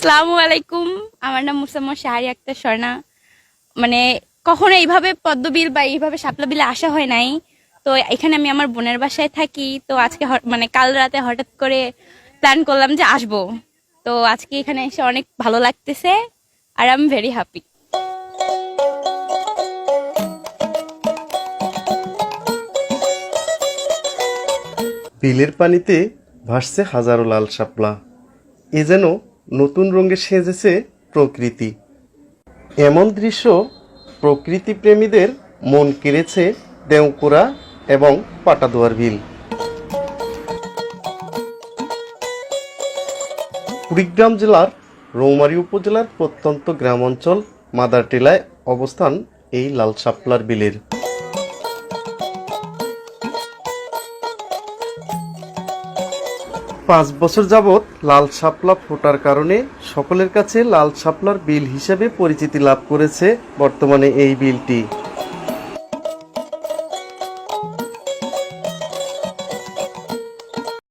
আসসালামু আলাইকুম। আমার নাম মুসাম্মদ শাহরি আক্তার স্বর্ণা। মানে কখনো এইভাবে পদ্মবিল বা এইভাবে শাপলা বিলে আসা হয় নাই। তো এখানে আমি আমার বোনের বাসায় থাকি। তো আজকে মানে কাল রাতে হঠাৎ করে প্ল্যান করলাম যে আসব। তো আজকে এখানে এসে অনেক ভালো লাগতেছে আর আই এম ভেরি হ্যাপি বিলের পানিতে ভাসছে হাজারো লাল শাপলা। এ যেন নতুন রঙে সেজেছে প্রকৃতি। এমন দৃশ্য প্রকৃতি প্রেমীদের মন কেড়েছে দেওকুড়া এবং পাটাদুয়ার বিল কুড়িগ্রাম জেলার রৌমারী উপজেলার প্রত্যন্ত গ্রাম অঞ্চল মাদারটিলায় অবস্থান এই লাল শাপলার বিলের। পাঁচ বছর যাবৎ লাল শাপলা ফোটার কারণে সকলের কাছে লাল শাপলার বিল হিসাবে পরিচিতি লাভ করেছে বর্তমানে এই বিলটি।